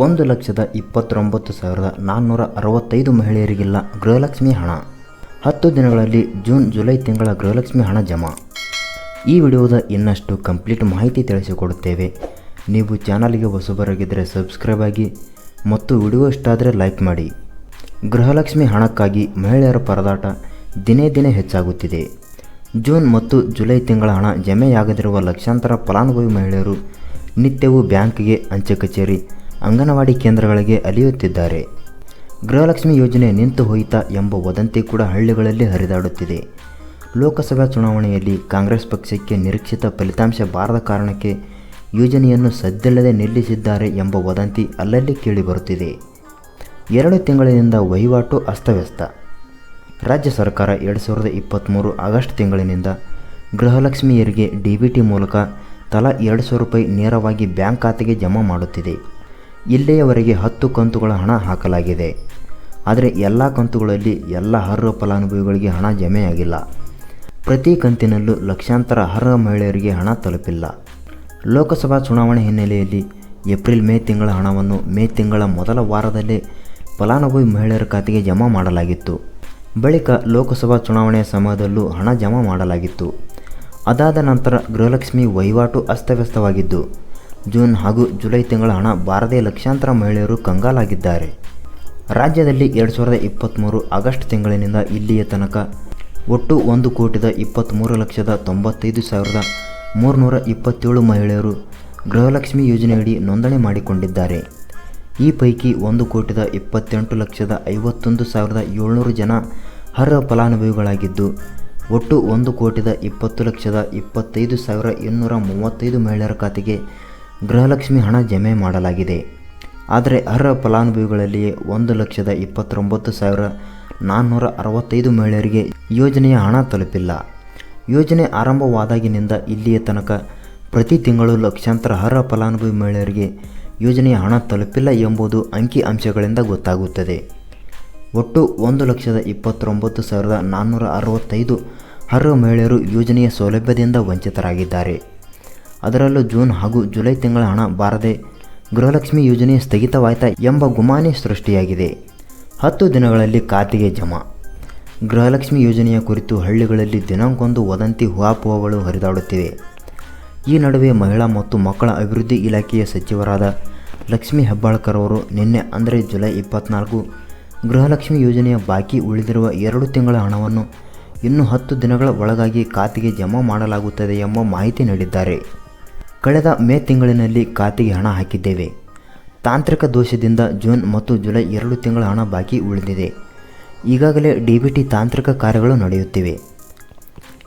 ಒಂದು ಲಕ್ಷದ ಇಪ್ಪತ್ತೊಂಬತ್ತು ಸಾವಿರದ ನಾನ್ನೂರ ಅರವತ್ತೈದು ಮಹಿಳೆಯರಿಗಿಲ್ಲ ಗೃಹಲಕ್ಷ್ಮಿ ಹಣ. ಹತ್ತು ದಿನಗಳಲ್ಲಿ ಜೂನ್, ಜುಲೈ ತಿಂಗಳ ಗೃಹಲಕ್ಷ್ಮಿ ಹಣ ಜಮಾ. ಈ ವಿಡಿಯೋದ ಇನ್ನಷ್ಟು ಕಂಪ್ಲೀಟ್ ಮಾಹಿತಿ ತಿಳಿಸಿಕೊಡುತ್ತೇವೆ. ನೀವು ಚಾನಲ್ಗೆ ಹೊಸಬರಾಗಿದ್ದರೆ ಸಬ್ಸ್ಕ್ರೈಬ್ ಆಗಿ ಮತ್ತು ವಿಡಿಯೋ ಇಷ್ಟ ಆದರೆ ಲೈಕ್ ಮಾಡಿ. ಗೃಹಲಕ್ಷ್ಮಿ ಹಣಕ್ಕಾಗಿ ಮಹಿಳೆಯರ ಪರದಾಟ ದಿನೇ ದಿನೇ ಹೆಚ್ಚಾಗುತ್ತಿದೆ. ಜೂನ್ ಮತ್ತು ಜುಲೈ ತಿಂಗಳ ಹಣ ಜಮೆಯಾಗದಿರುವ ಲಕ್ಷಾಂತರ ಫಲಾನುಭವಿ ಮಹಿಳೆಯರು ನಿತ್ಯವೂ ಬ್ಯಾಂಕ್ಗೆ ಅಂಚೆ ಕಚೇರಿ ಅಂಗನವಾಡಿ ಕೇಂದ್ರಗಳಿಗೆ ಅಲಿಯುತ್ತಿದ್ದಾರೆ. ಗೃಹಲಕ್ಷ್ಮಿ ಯೋಜನೆ ನಿಂತು ಹೋಯಿತಾ ಎಂಬ ವದಂತಿ ಕೂಡ ಹಳ್ಳಿಗಳಲ್ಲಿ ಹರಿದಾಡುತ್ತಿದೆ. ಲೋಕಸಭಾ ಚುನಾವಣೆಯಲ್ಲಿ ಕಾಂಗ್ರೆಸ್ ಪಕ್ಷಕ್ಕೆ ನಿರೀಕ್ಷಿತ ಫಲಿತಾಂಶ ಬಾರದ ಕಾರಣಕ್ಕೆ ಯೋಜನೆಯನ್ನು ಸದ್ದಿಲ್ಲದೆ ನಿಲ್ಲಿಸಿದ್ದಾರೆ ಎಂಬ ವದಂತಿ ಅಲ್ಲಲ್ಲಿ ಕೇಳಿಬರುತ್ತಿದೆ ಎರಡು ತಿಂಗಳಿನಿಂದ ವಹಿವಾಟು ಅಸ್ತವ್ಯಸ್ತ. ರಾಜ್ಯ ಸರ್ಕಾರ ಎರಡು ಸಾವಿರದ ಇಪ್ಪತ್ತ್ಮೂರು ಆಗಸ್ಟ್ ತಿಂಗಳಿನಿಂದ ಗೃಹಲಕ್ಷ್ಮಿಯರಿಗೆ ಡಿ ಬಿ ಟಿ ಮೂಲಕ ತಲಾ ಎರಡು ಸಾವಿರ ರೂಪಾಯಿ ನೇರವಾಗಿ ಬ್ಯಾಂಕ್ ಖಾತೆಗೆ ಜಮಾ ಮಾಡುತ್ತಿದೆ. ಇಲ್ಲಿಯವರೆಗೆ ಹತ್ತು ಕಂತುಗಳ ಹಣ ಹಾಕಲಾಗಿದೆ. ಆದರೆ ಎಲ್ಲ ಕಂತುಗಳಲ್ಲಿ ಎಲ್ಲ ಅರ್ಹ ಫಲಾನುಭವಿಗಳಿಗೆ ಹಣ ಜಮೆಯಾಗಿಲ್ಲ. ಪ್ರತಿ ಕಂತಿನಲ್ಲೂ ಲಕ್ಷಾಂತರ ಅರ್ಹ ಮಹಿಳೆಯರಿಗೆ ಹಣ ತಲುಪಿಲ್ಲ. ಲೋಕಸಭಾ ಚುನಾವಣೆ ಹಿನ್ನೆಲೆಯಲ್ಲಿ ಏಪ್ರಿಲ್ ಮೇ ತಿಂಗಳ ಹಣವನ್ನು ಮೇ ತಿಂಗಳ ಮೊದಲ ವಾರದಲ್ಲೇ ಫಲಾನುಭವಿ ಮಹಿಳೆಯರ ಖಾತೆಗೆ ಜಮಾ ಮಾಡಲಾಗಿತ್ತು. ಬಳಿಕ ಲೋಕಸಭಾ ಚುನಾವಣೆಯ ಸಮಯದಲ್ಲೂ ಹಣ ಜಮಾ ಮಾಡಲಾಗಿತ್ತು. ಅದಾದ ನಂತರ ಗೃಹಲಕ್ಷ್ಮಿ ವಹಿವಾಟು ಅಸ್ತವ್ಯಸ್ತವಾಗಿದ್ದು ಜೂನ್ ಹಾಗೂ ಜುಲೈ ತಿಂಗಳ ಹಣ ಬಾರದೆ ಲಕ್ಷಾಂತರ ಮಹಿಳೆಯರು ಕಂಗಾಲಾಗಿದ್ದಾರೆ. ರಾಜ್ಯದಲ್ಲಿ ಎರಡು ಸಾವಿರದ ಇಪ್ಪತ್ತ್ಮೂರು ಆಗಸ್ಟ್ ತಿಂಗಳಿನಿಂದ ಇಲ್ಲಿಯ ತನಕ ಒಟ್ಟು ಒಂದು ಕೋಟಿದ ಇಪ್ಪತ್ತ್ಮೂರು ಲಕ್ಷದ ತೊಂಬತ್ತೈದು ಸಾವಿರದ ಮೂರುನೂರ ಇಪ್ಪತ್ತೇಳು ಮಹಿಳೆಯರು ಗೃಹಲಕ್ಷ್ಮಿ ಯೋಜನೆಯಡಿ ನೋಂದಣಿ ಮಾಡಿಕೊಂಡಿದ್ದಾರೆ. ಈ ಪೈಕಿ ಒಂದು ಕೋಟಿದ ಇಪ್ಪತ್ತೆಂಟು ಲಕ್ಷದ ಐವತ್ತೊಂದು ಸಾವಿರದ ಏಳ್ನೂರು ಜನ ಅರ್ಹ ಫಲಾನುಭವಿಗಳಾಗಿದ್ದು, ಒಟ್ಟು ಒಂದು ಕೋಟಿದ ಇಪ್ಪತ್ತು ಲಕ್ಷದ ಇಪ್ಪತ್ತೈದು ಸಾವಿರ ಇನ್ನೂರ ಮೂವತ್ತೈದು ಮಹಿಳೆಯರ ಖಾತೆಗೆ ಗೃಹಲಕ್ಷ್ಮಿ ಹಣ ಜಮೆ ಮಾಡಲಾಗಿದೆ. ಆದರೆ ಅರ್ಹ ಫಲಾನುಭವಿಗಳಲ್ಲಿಯೇ ಒಂದು ಲಕ್ಷದ ಇಪ್ಪತ್ತೊಂಬತ್ತು ಸಾವಿರ ನಾನ್ನೂರ ಅರವತ್ತೈದು ಮಹಿಳೆಯರಿಗೆ ಯೋಜನೆಯ ಹಣ ತಲುಪಿಲ್ಲ. ಯೋಜನೆ ಆರಂಭವಾದಾಗಿನಿಂದ ಇಲ್ಲಿಯ ತನಕ ಪ್ರತಿ ತಿಂಗಳು ಲಕ್ಷಾಂತರ ಅರ್ಹ ಫಲಾನುಭವಿ ಮಹಿಳೆಯರಿಗೆ ಯೋಜನೆಯ ಹಣ ತಲುಪಿಲ್ಲ ಎಂಬುದು ಅಂಕಿ ಅಂಶಗಳಿಂದ ಗೊತ್ತಾಗುತ್ತದೆ. ಒಟ್ಟು ಒಂದು ಲಕ್ಷದ ಇಪ್ಪತ್ತೊಂಬತ್ತು ಸಾವಿರದ ನಾನ್ನೂರ ಅರವತ್ತೈದು ಅರ್ಹ ಮಹಿಳೆಯರು ಯೋಜನೆಯ ಸೌಲಭ್ಯದಿಂದ ವಂಚಿತರಾಗಿದ್ದಾರೆ. ಅದರಲ್ಲೂ ಜೂನ್ ಹಾಗೂ ಜುಲೈ ತಿಂಗಳ ಹಣ ಬಾರದೆ ಗೃಹಲಕ್ಷ್ಮಿ ಯೋಜನೆ ಸ್ಥಗಿತವಾಯ್ತಾ ಎಂಬ ಗುಮಾನಿ ಸೃಷ್ಟಿಯಾಗಿದೆ. ಹತ್ತು ದಿನಗಳಲ್ಲಿ ಖಾತೆಗೆ ಜಮಾ. ಗೃಹಲಕ್ಷ್ಮಿ ಯೋಜನೆಯ ಕುರಿತು ಹಳ್ಳಿಗಳಲ್ಲಿ ದಿನಾಂಕೊಂದು ವದಂತಿ ಹುಹಾಪುಹಗಳು ಹರಿದಾಡುತ್ತಿವೆ. ಈ ನಡುವೆ ಮಹಿಳಾ ಮತ್ತು ಮಕ್ಕಳ ಅಭಿವೃದ್ಧಿ ಇಲಾಖೆಯ ಸಚಿವರಾದ ಲಕ್ಷ್ಮೀ ಹೆಬ್ಬಾಳ್ಕರ್ ಅವರು ನಿನ್ನೆ, ಅಂದರೆ ಜುಲೈ ಇಪ್ಪತ್ನಾಲ್ಕು, ಗೃಹಲಕ್ಷ್ಮಿ ಯೋಜನೆಯ ಬಾಕಿ ಉಳಿದಿರುವ ಎರಡು ತಿಂಗಳ ಹಣವನ್ನು ಇನ್ನು ಹತ್ತು ದಿನಗಳ ಒಳಗಾಗಿ ಖಾತೆಗೆ ಜಮಾ ಮಾಡಲಾಗುತ್ತದೆ ಎಂಬ ಮಾಹಿತಿ ನೀಡಿದ್ದಾರೆ. ಕಳೆದ ಮೇ ತಿಂಗಳಿನಲ್ಲಿ ಖಾತೆಗೆ ಹಣ ಹಾಕಿದ್ದೇವೆ. ತಾಂತ್ರಿಕ ದೋಷದಿಂದ ಜೂನ್ ಮತ್ತು ಜುಲೈ ಎರಡು ತಿಂಗಳ ಹಣ ಬಾಕಿ ಉಳಿದಿದೆ. ಈಗಾಗಲೇ ಡಿ ಬಿ ಟಿ ತಾಂತ್ರಿಕ ಕಾರ್ಯಗಳು ನಡೆಯುತ್ತಿವೆ.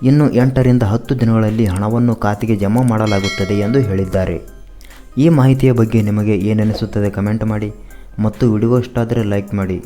ಇನ್ನು ಎಂಟರಿಂದ ಹತ್ತು ದಿನಗಳಲ್ಲಿ ಹಣವನ್ನು ಖಾತೆಗೆ ಜಮಾ ಮಾಡಲಾಗುತ್ತದೆ ಎಂದು ಹೇಳಿದ್ದಾರೆ. ಈ ಮಾಹಿತಿಯ ಬಗ್ಗೆ ನಿಮಗೆ ಏನೆನಿಸುತ್ತದೆ ಕಮೆಂಟ್ ಮಾಡಿ ಮತ್ತು ವಿಡಿಯೋ ಇಷ್ಟ ಆದರೆ ಲೈಕ್ ಮಾಡಿ.